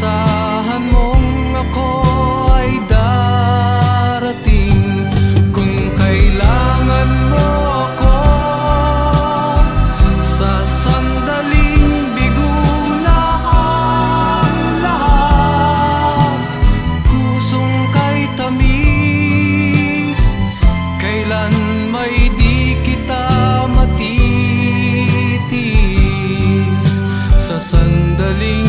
Inaasahan mong ako ay darating. Kung kailangan mo ako Sa sandaling bigo na ang lahat. Kusong kay tamis Kailan may di kita matitiis. Sa sandaling